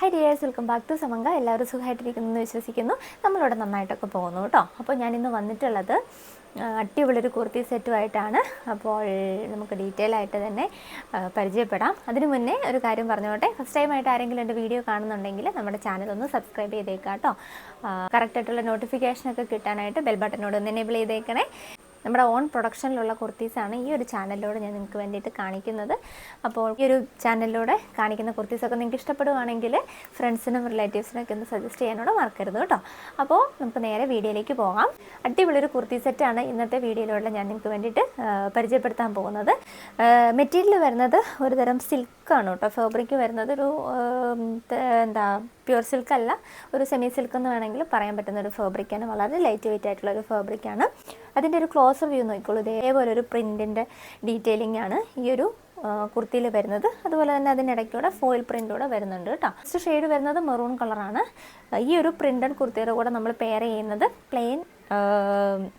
Hi dears welcome back to സമങ്ക എല്ലാവരും സുഖമായിട്ടിരിക്കുന്നു എന്ന് വിശ്വസിക്കുന്നു. നമ്മളിവിടെ നന്നായിട്ടൊക്കെ പോകുന്നു കേട്ടോ. അപ്പോൾ ഞാൻ ഇന്ന് വന്നിട്ടുള്ളത് അടിപൊളിയൊരു കുർത്തി സെറ്റുമായിട്ടാണ് അപ്പോൾ നമുക്ക് ഡീറ്റെയിൽ ആയിട്ട് തന്നെ പരിചയപ്പെടാം. അതിനു മുന്നേ ഒരു കാര്യം പറഞ്ഞോട്ടെ. ഫസ്റ്റ് ടൈം ആയിട്ട് ആരെങ്കിലും എന്റെ വീഡിയോ കാണുന്നുണ്ടെങ്കിൽ നമ്മുടെ ചാനൽ ഒന്ന് സബ്സ്ക്രൈബ് ചെയ്തേക്കാം കേട്ടോ. കറക്റ്റായിട്ടുള്ള നോട്ടിഫിക്കേഷനൊക്കെ കിട്ടാനായിട്ട് ബെൽ ബട്ടനോട് ഒന്ന് എനേബിൾ ചെയ്തേക്കണേ. നമ്മുടെ ഓൺ പ്രൊഡക്ഷനിലുള്ള കുർത്തീസാണ് ഈ ഒരു ചാനലിലൂടെ ഞാൻ നിങ്ങൾക്ക് വേണ്ടിയിട്ട് കാണിക്കുന്നത്. അപ്പോൾ ഈ ഒരു ചാനലിലൂടെ കാണിക്കുന്ന കുർത്തീസൊക്കെ നിങ്ങൾക്ക് ഇഷ്ടപ്പെടുവാണെങ്കിൽ ഫ്രണ്ട്സിനും റിലേറ്റീവ്സിനൊക്കെ ഒന്ന് സജസ്റ്റ് ചെയ്യാനോട് മറക്കരുത് കേട്ടോ. അപ്പോൾ നമുക്ക് നേരെ വീഡിയോയിലേക്ക് പോകാം. അടിപൊളി ഒരു കുർത്തി സെറ്റാണ് ഇന്നത്തെ വീഡിയോയിലൂടെ ഞാൻ നിങ്ങൾക്ക് വേണ്ടിയിട്ട് പരിചയപ്പെടുത്താൻ പോകുന്നത്. മെറ്റീരിയൽ വരുന്നത് ഒരു തരം സിൽക്കാണ് കേട്ടോ ഫാബ്രിക് വരുന്നത് ഒരു എന്താ പ്യുവർ സിൽക്ക് അല്ല. ഒരു സെമി സിൽക്ക് എന്ന് വേണമെങ്കിൽ പറയാൻ പറ്റുന്ന ഒരു ഫാബ്രിക്കാണ് വളരെ ലൈറ്റ് വെയിറ്റ് ആയിട്ടുള്ള ഒരു ഫാബ്രിക്കാണ് അതിന്റെ ഒരു ക്ലോസർ വ്യൂ നോക്കിക്കോളൂ. ഇതേപോലെ ഒരു പ്രിന്റിന്റെ ഡീറ്റെയിലിംഗ് ആണ് ഈ ഒരു കുർത്തിയിൽ വരുന്നത്. അതുപോലെ തന്നെ അതിനിടയ്ക്കൂടെ ഫോയിൽ പ്രിന്റൂടെ വരുന്നുണ്ട് കേട്ടോ ഫസ്റ്റ് ഷെയ്ഡ് വരുന്നത് മെറൂൺ കളറാണ് ഈ ഒരു പ്രിന്റഡ് കുർത്തിയുടെ കൂടെ നമ്മൾ പെയർ ചെയ്യുന്നത് പ്ലെയിൻ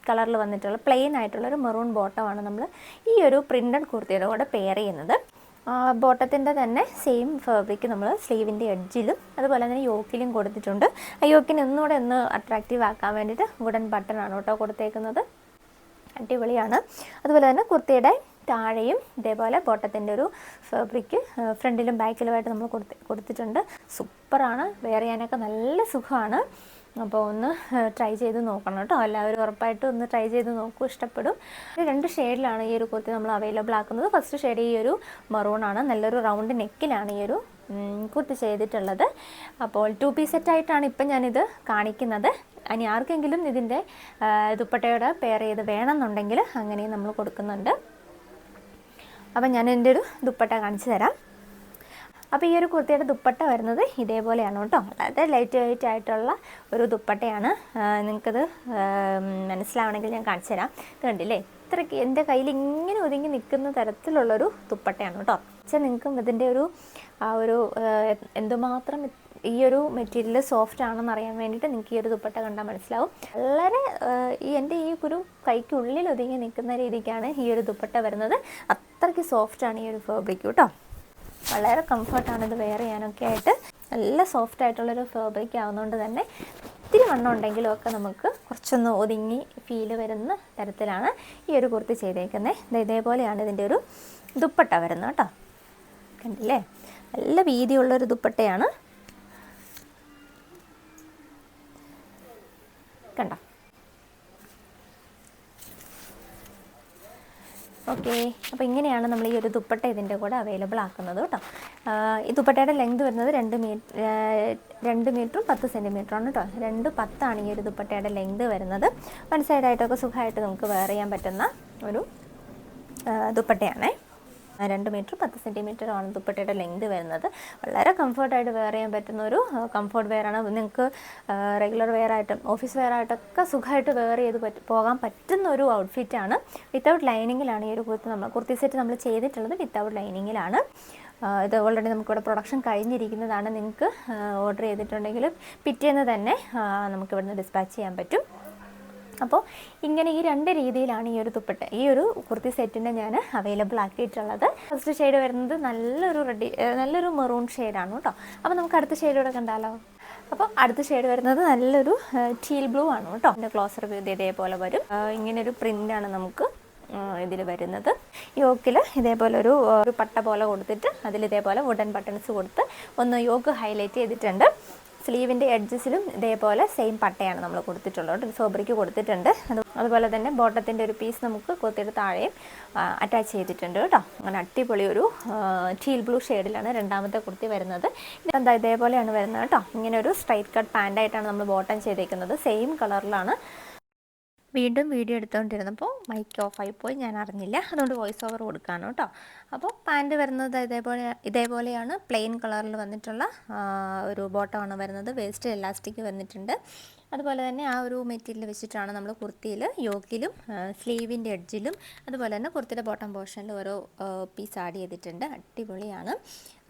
കളറിൽ വന്നിട്ടുള്ള പ്ലെയിൻ ആയിട്ടുള്ള ഒരു മെറൂൺ ബോട്ടമാണ് നമ്മൾ ഈ ഒരു പ്രിന്റഡ് കുർത്തിയുടെ കൂടെ പെയർ ചെയ്യുന്നത്. ബോട്ടത്തിന്റെ തന്നെ സെയിം ഫാബ്രിക് നമ്മൾ സ്ലീവിന്റെ എഡ്ജിലും അതുപോലെ തന്നെ യോക്കിലും കൊടുത്തിട്ടുണ്ട്. ആ യോക്കിന് ഒന്നുകൂടെ ഒന്ന് അട്രാക്റ്റീവ് ആക്കാൻ വേണ്ടിയിട്ട് വുഡൻ ബട്ടണാണ് കേട്ടോ കൊടുത്തേക്കുന്നത്. അടിപൊളിയാണ്. അതുപോലെ തന്നെ കുർത്തിയുടെ താഴെയും ഇതേപോലെ ബോട്ടത്തിന്റെ ഒരു ഫാബ്രിക് ഫ്രണ്ടിലും ബാക്കിലുമായിട്ട് നമ്മൾ കൊടുത്ത് കൊടുത്തിട്ടുണ്ട്. സൂപ്പറാണ്. വെയർ ചെയ്യാനൊക്കെ നല്ല സുഖമാണ്. അപ്പോൾ ഒന്ന് ട്രൈ ചെയ്ത് നോക്കണം കേട്ടോ. എല്ലാവരും ഉറപ്പായിട്ടും ഒന്ന് ട്രൈ ചെയ്ത് നോക്കൂ ഇഷ്ടപ്പെടും. രണ്ട് ഷെയ്ഡിലാണ് ഈ ഒരു കുർത്തി നമ്മൾ അവൈലബിൾ ആക്കുന്നത്. ഫസ്റ്റ് ഷെയ്ഡ് ഈ ഒരു മെറൂൺ ആണ്. നല്ലൊരു റൗണ്ട് നെക്കിലാണ് ഈ ഒരു കുർത്തി ചെയ്തിട്ടുള്ളത്. അപ്പോൾ ടു പീസ് സെറ്റായിട്ടാണ് ഇപ്പം ഞാനിത് കാണിക്കുന്നത്. ഇനി ആർക്കെങ്കിലും ഇതിന്റെ ദുപ്പട്ടയോടെ പെയർ ചെയ്ത് വേണമെന്നുണ്ടെങ്കിൽ അങ്ങനെയും നമ്മൾ കൊടുക്കുന്നുണ്ട്. അപ്പം ഞാൻ എന്റെ ഒരു ദുപ്പട്ട കാണിച്ചു തരാം. അപ്പോൾ ഈ ഒരു കുർത്തിയുടെ ദുപ്പട്ട വരുന്നത് ഇതേപോലെയാണ് കേട്ടോ. വളരെ ലൈറ്റ് വെയിറ്റ് ആയിട്ടുള്ള ഒരു ദുപ്പട്ടയാണ്. നിങ്ങൾക്കത് മനസ്സിലാവണമെങ്കിൽ ഞാൻ കാണിച്ചു തരാം. ഇത് കണ്ടില്ലേ? ഇത്രയ്ക്ക് എന്റെ കയ്യിൽ ഇങ്ങനെ ഒതുങ്ങി നിൽക്കുന്ന തരത്തിലുള്ളൊരു ദുപ്പട്ടയാണ് കേട്ടോ. വെച്ചാൽ നിങ്ങൾക്കും ഇതിന്റെ ഒരു ആ ഒരു എന്തുമാത്രം ഈ ഒരു മെറ്റീരിയൽ സോഫ്റ്റ് ആണെന്ന് അറിയാൻ വേണ്ടിയിട്ട് നിങ്ങൾക്ക് ഈ ഒരു ദുപ്പട്ട കണ്ടാൽ മനസ്സിലാവും. വളരെ ഈ എന്റെ ഈ ഒരു കൈക്കുള്ളിൽ ഒതുങ്ങി നിൽക്കുന്ന രീതിക്കാണ് ഈ ഒരു ദുപ്പട്ട വരുന്നത്. അത്രയ്ക്ക് സോഫ്റ്റാണ് ഈ ഒരു ഫാബ്രിക് കേട്ടോ. വളരെ കംഫർട്ടാണ് ഇത് വെയർ ചെയ്യാനൊക്കെ ആയിട്ട്. നല്ല സോഫ്റ്റ് ആയിട്ടുള്ളൊരു ഫാബ്രിക് ആവുന്നതുകൊണ്ട് തന്നെ ഒത്തിരി വണ്ണം ഉണ്ടെങ്കിലും ഒക്കെ നമുക്ക് കുറച്ചൊന്ന് ഒതുങ്ങി ഫീൽ വരുന്ന തരത്തിലാണ് ഈ ഒരു കുർത്തി ചെയ്തേക്കുന്നത് ഇത് ഇതേപോലെയാണ് ഇതിന്റെ ഒരു ദുപ്പട്ട വരുന്നത് കേട്ടോ. കണ്ടില്ലേ? നല്ല വീതിയുള്ളൊരു ദുപ്പട്ടയാണ്. ഓക്കെ. അപ്പോൾ ഇങ്ങനെയാണ് നമ്മൾ ഈ ഒരു ദുപ്പട്ട ഇതിന്റെ കൂടെ അവൈലബിൾ ആക്കുന്നത് കേട്ടോ. ഈ ദുപ്പട്ടയുടെ ലെങ്ത് വരുന്നത് രണ്ട് മീറ്റർ രണ്ട് മീറ്ററും പത്ത് സെന്റിമീറ്ററാണ് കേട്ടോ. രണ്ട് പത്താണ് ഈ ഒരു ദുപ്പട്ടയുടെ ലെങ്ത് വരുന്നത്. വൺ സൈഡായിട്ടൊക്കെ സുഖമായിട്ട് നമുക്ക് വെയർ ചെയ്യാൻ പറ്റുന്ന ഒരു ദുപ്പട്ടയാണേ. രണ്ട് മീറ്റർ പത്ത് സെന്റിമീറ്ററാണ് ദുപ്പട്ടയുടെ ലെങ്ത് വരുന്നത്. വളരെ കംഫർട്ടായിട്ട് വെയർ ചെയ്യാൻ പറ്റുന്ന ഒരു കംഫർട്ട് വെയറാണ് നിങ്ങൾക്ക് റെഗുലർ വെയർ ആയിട്ടും ഓഫീസ് വെയർ ആയിട്ടൊക്കെ സുഖമായിട്ട് വെയർ ചെയ്ത് പോകാൻ പറ്റുന്ന ഒരു ഔട്ട്ഫിറ്റാണ് വിത്തൗട്ട് ലൈനിങ്ങിലാണ് ഈ ഒരു കുർത്തി നമ്മൾ കുർത്തി സെറ്റ് നമ്മൾ ചെയ്തിട്ടുള്ളത്. വിത്തൗട്ട് ലൈനിങ്ങിലാണ് ഇത് ഓൾറെഡി നമുക്കിവിടെ പ്രൊഡക്ഷൻ കഴിഞ്ഞിരിക്കുന്നതാണ്. നിങ്ങൾക്ക് ഓർഡർ ചെയ്തിട്ടുണ്ടെങ്കിൽ പിറ്റേന്ന് തന്നെ നമുക്കിവിടുന്ന് ഡിസ്പാച്ച് ചെയ്യാൻ പറ്റും. അപ്പോൾ ഇങ്ങനെ ഈ രണ്ട് രീതിയിലാണ് ഈ ഒരു ദുപ്പട്ട ഈ ഒരു കുർത്തി സെറ്റിന്റെ ഞാൻ അവൈലബിൾ ആക്കിയിട്ടുള്ളത്. ഫസ്റ്റ് ഷെയ്ഡ് വരുന്നത് നല്ലൊരു റെഡി നല്ലൊരു മെറൂൺ ഷെയ്ഡാണ് കേട്ടോ അപ്പോൾ നമുക്ക് അടുത്ത ഷെയ്ഡൂടെ കണ്ടാലോ? അപ്പോൾ അടുത്ത ഷെയ്ഡ് വരുന്നത് നല്ലൊരു ടീൽ ബ്ലൂ ആണ് കേട്ടോ എന്റെ ക്ലോസർ വ്യൂ ഇതേപോലെ വരും. ഇങ്ങനൊരു പ്രിന്റാണ് നമുക്ക് ഇതിൽ വരുന്നത്. യോക്കിൽ ഇതേപോലെ ഒരു ഒരു പട്ട പോലെ കൊടുത്തിട്ട് അതിൽ ഇതേപോലെ വുഡൻ ബട്ടൺസ് കൊടുത്ത് ഒന്ന് യോക്ക് ഹൈലൈറ്റ് ചെയ്തിട്ടുണ്ട്. സ്ലീവിന്റെ എഡ്ജസിലും ഇതേപോലെ സെയിം പട്ടയാണ് നമ്മൾ കൊടുത്തിട്ടുള്ളത് ഒരു ഫാബ്രിക് കൊടുത്തിട്ടുണ്ട്. അത് അതുപോലെ തന്നെ ബോട്ടത്തിന്റെ ഒരു പീസ് നമുക്ക് കൊത്തിയുടെ താഴെയും അറ്റാച്ച് ചെയ്തിട്ടുണ്ട് കേട്ടോ. അങ്ങനെ അടിപൊളി ഒരു ടീൽ ബ്ലൂ ഷെയ്ഡിലാണ് രണ്ടാമത്തെ കുർത്തി വരുന്നത്. എന്താ ഇതേപോലെയാണ് വരുന്നത് കേട്ടോ. ഇങ്ങനെ ഒരു സ്ട്രൈറ്റ് കട്ട് പാന്റായിട്ടാണ് നമ്മൾ ബോട്ടം ചെയ്തേക്കുന്നത്. സെയിം കളറിലാണ് വീണ്ടും വീഡിയോ എടുത്തുകൊണ്ടിരുന്നപ്പോൾ മൈക്ക് ഓഫായി പോയി. ഞാൻ അറിഞ്ഞില്ല. അതുകൊണ്ട് വോയിസ് ഓവർ കൊടുക്കാനോ കേട്ടോ. അപ്പോൾ പാന്റ് വരുന്നത് ഇതേപോലെ ഇതേപോലെയാണ്. പ്ലെയിൻ കളറിൽ വന്നിട്ടുള്ള ഒരു ബോട്ടമാണ് വരുന്നത്. വേസ്റ്റ് എലാസ്റ്റിക് വന്നിട്ടുണ്ട്. അതുപോലെ തന്നെ ആ ഒരു മെറ്റീരിയൽ വെച്ചിട്ടാണ് നമ്മൾ കുർത്തിയിൽ യോക്കിലും സ്ലീവിന്റെ എഡ്ജിലും അതുപോലെ തന്നെ കുർത്തിയുടെ ബോട്ടം പോർഷനിൽ ഓരോ പീസ് ആഡ് ചെയ്തിട്ടുണ്ട്. അടിപൊളിയാണ്.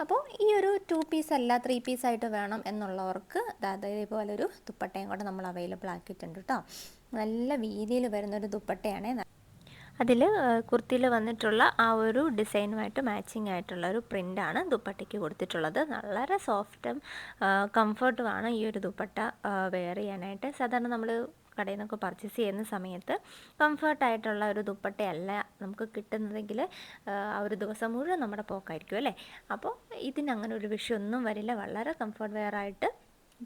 അപ്പോൾ ഈ ഒരു ടു പീസ് അല്ല ത്രീ പീസ് ആയിട്ട് വേണം എന്നുള്ളവർക്ക് അതായത് ഒരു ദുപ്പട്ടയും കൂടെ നമ്മൾ അവൈലബിൾ ആക്കിയിട്ടുണ്ട് കേട്ടോ. നല്ല വീതിയിൽ വരുന്നൊരു ദുപ്പട്ടയാണ്. അതിൽ കുർത്തിയിൽ വന്നിട്ടുള്ള ആ ഒരു ഡിസൈനുമായിട്ട് മാച്ചിങ് ആയിട്ടുള്ള ഒരു പ്രിന്റാണ് ദുപ്പട്ടയ്ക്ക് കൊടുത്തിട്ടുള്ളത്. വളരെ സോഫ്റ്റും കംഫർട്ടുമാണ് ഈ ഒരു ദുപ്പട്ട വെയർ ചെയ്യാനായിട്ട്. സാധാരണ നമ്മൾ കടയിൽ നിന്നൊക്കെ പർച്ചേസ് ചെയ്യുന്ന സമയത്ത് കംഫർട്ടായിട്ടുള്ള ഒരു ദുപ്പട്ടയല്ല നമുക്ക് കിട്ടുന്നതെങ്കിൽ ആ ഒരു ദിവസം മുഴുവൻ നമ്മുടെ പോക്കായിരിക്കും അല്ലേ? അപ്പോൾ ഇതിന് അങ്ങനെ ഒരു വിഷയമൊന്നും വരില്ല. വളരെ കംഫർട്ട് വെയർ ആയിട്ട്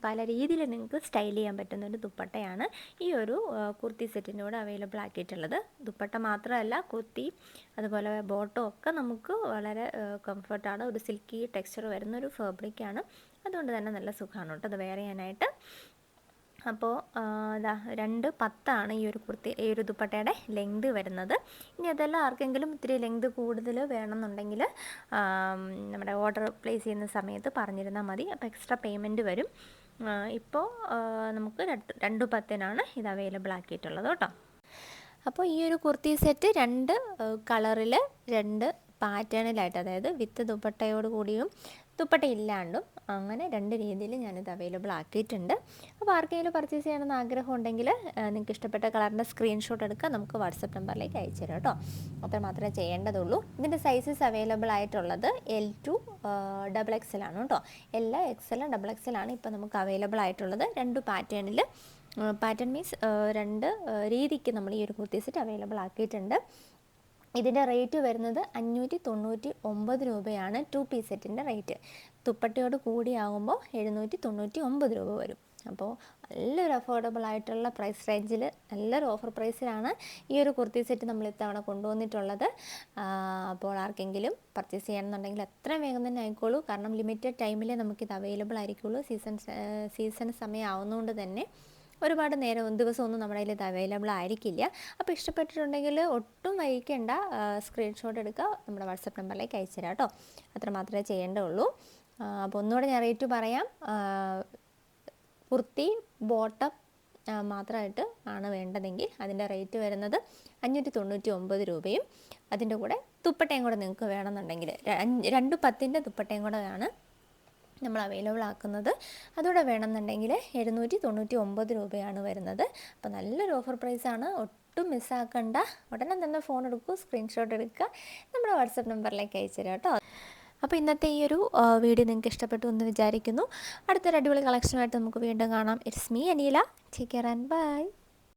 പല രീതിയിൽ നിങ്ങൾക്ക് സ്റ്റൈൽ ചെയ്യാൻ പറ്റുന്ന ഒരു ദുപ്പട്ടയാണ്. ഈ ഒരു കുർത്തി സെറ്റിന്റെ കൂടെ അവൈലബിൾ ആക്കിയിട്ടുള്ളത്. ദുപ്പട്ട മാത്രമല്ല കുർത്തി അതുപോലെ ബോട്ടോ ഒക്കെ നമുക്ക് വളരെ കംഫർട്ടാണ് ഒരു സിൽക്കി ടെക്സ്ചർ വരുന്ന ഒരു ഫാബ്രിക്കാണ് അതുകൊണ്ട് തന്നെ നല്ല സുഖമാണ് കേട്ടോ. അത് വെയർ ചെയ്യാനായിട്ട്. അപ്പോൾ ഇതാ രണ്ട് പത്താണ് ഈ ഒരു കുർത്തി ഈ ഒരു ദുപ്പട്ടയുടെ ലെങ്ത് വരുന്നത്. ഇനി അതെല്ലാം ആർക്കെങ്കിലും ഇത്തിരി ലെങ്ത് കൂടുതൽ വേണമെന്നുണ്ടെങ്കിൽ നമ്മുടെ ഓർഡർ പ്ലേസ് ചെയ്യുന്ന സമയത്ത് പറഞ്ഞിരുന്നാൽ മതി. അപ്പോൾ എക്സ്ട്രാ പേയ്മെന്റ് വരും. ഇപ്പോൾ നമുക്ക് രണ്ട് രണ്ടു പത്തിനാണ് ഇത് അവൈലബിൾ ആക്കിയിട്ടുള്ളത് കേട്ടോ. അപ്പോൾ ഈ ഒരു കുർത്തി സെറ്റ് രണ്ട് കളറിൽ രണ്ട് പാറ്റേണിലായിട്ട് അതായത് വിത്ത് ദുപ്പട്ടയോട് കൂടിയും ദുപ്പട്ട ഇല്ലാണ്ടും അങ്ങനെ രണ്ട് രീതിയിൽ ഞാനിത് അവൈലബിൾ ആക്കിയിട്ടുണ്ട്. അപ്പോൾ ആർക്കെങ്കിലും പർച്ചേസ് ചെയ്യണമെന്ന് ആഗ്രഹം ഉണ്ടെങ്കിൽ നിങ്ങൾക്ക് ഇഷ്ടപ്പെട്ട കളറിന്റെ സ്ക്രീൻഷോട്ട് എടുക്കുക നമുക്ക് വാട്സപ്പ് നമ്പറിലേക്ക് അയച്ചു തരാം കേട്ടോ. അത്ര മാത്രമേ ചെയ്യേണ്ടതുള്ളൂ. ഇതിന്റെ സൈസസ് അവൈലബിൾ ആയിട്ടുള്ളത് എൽ ടു ഡബിൾ എക്സലാണ് കേട്ടോ. എല്ലാ എക്സലും ഡബിൾ എക്സലാണ് ഇപ്പോൾ നമുക്ക് അവൈലബിൾ ആയിട്ടുള്ളത്. രണ്ട് പാറ്റേണിൽ പാറ്റേൺ മീൻസ് രണ്ട് രീതിക്ക് നമ്മൾ ഈ ഒരു കുർത്തി സെറ്റ് അവൈലബിൾ ആക്കിയിട്ടുണ്ട്. ഇതിന്റെ റേറ്റ് വരുന്നത് അഞ്ഞൂറ്റി തൊണ്ണൂറ്റി ഒമ്പത് രൂപയാണ് ടു പീസ് സെറ്റിന്റെ റേറ്റ്. തുപ്പട്ടയോട് കൂടിയാകുമ്പോൾ എഴുന്നൂറ്റി തൊണ്ണൂറ്റി ഒമ്പത് രൂപ വരും. അപ്പോൾ നല്ലൊരു അഫോർഡബിൾ ആയിട്ടുള്ള പ്രൈസ് റേഞ്ചിൽ നല്ലൊരു ഓഫർ പ്രൈസിലാണ് ഈ ഒരു കുർത്തി സെറ്റ് നമ്മൾ ഇത്തവണ കൊണ്ടുവന്നിട്ടുള്ളത്. അപ്പോൾ ആർക്കെങ്കിലും പർച്ചേസ് ചെയ്യണമെന്നുണ്ടെങ്കിൽ എത്രയും വേഗം തന്നെ ആയിക്കോളൂ. കാരണം ലിമിറ്റഡ് ടൈമിലേ നമുക്കിത് അവൈലബിൾ ആയിരിക്കുള്ളൂ. സീസൺ സീസൺ സമയം ആവുന്നതുകൊണ്ട് തന്നെ. ഒരുപാട് നേരം ദിവസമൊന്നും നമ്മുടെ കയ്യിൽ ഇത് അവൈലബിൾ ആയിരിക്കില്ല. അപ്പോൾ ഇഷ്ടപ്പെട്ടിട്ടുണ്ടെങ്കിൽ ഒട്ടും വൈകിക്കേണ്ട സ്ക്രീൻഷോട്ട് എടുക്കുക നമ്മുടെ വാട്സപ്പ് നമ്പറിലേക്ക് അയച്ചു തരാം കേട്ടോ. അത്ര മാത്രമേ ചെയ്യേണ്ടുള്ളൂ. അപ്പോൾ ഒന്നുകൂടെ ഞാൻ റേറ്റ് പറയാം. കുർത്തി ബോട്ടം മാത്രമായിട്ട് ആണ് വേണ്ടതെങ്കിൽ അതിന്റെ റേറ്റ് വരുന്നത് അഞ്ഞൂറ്റി തൊണ്ണൂറ്റി ഒമ്പത് രൂപയും അതിന്റെ കൂടെ തുപ്പട്ടയും കൂടെ നിങ്ങൾക്ക് വേണമെന്നുണ്ടെങ്കിൽ രണ്ട് പത്തിന്റെ തുപ്പട്ടയും കൂടെ ആണ് നമ്മൾ അവൈലബിൾ ആക്കുന്നത്. അതുകൂടെ വേണമെന്നുണ്ടെങ്കിൽ എഴുന്നൂറ്റി തൊണ്ണൂറ്റി ഒമ്പത് രൂപയാണ് വരുന്നത്. അപ്പോൾ നല്ലൊരു ഓഫർ പ്രൈസാണ് ഒട്ടും മിസ്സാക്കണ്ട ഉടനെ തന്നെ ഫോൺ എടുക്കൂ സ്ക്രീൻഷോട്ട് എടുക്കുക. നമ്മുടെ വാട്സപ്പ് നമ്പറിലേക്ക് അയച്ചു തരാം കേട്ടോ. അപ്പോൾ ഇന്നത്തെ ഈ ഒരു വീഡിയോ നിങ്ങൾക്ക് ഇഷ്ടപ്പെട്ടു എന്ന് വിചാരിക്കുന്നു. അടുത്തൊരു അടിപൊളി കളക്ഷനുമായിട്ട് നമുക്ക് വീണ്ടും കാണാം. It's me Aneela. Take care and bye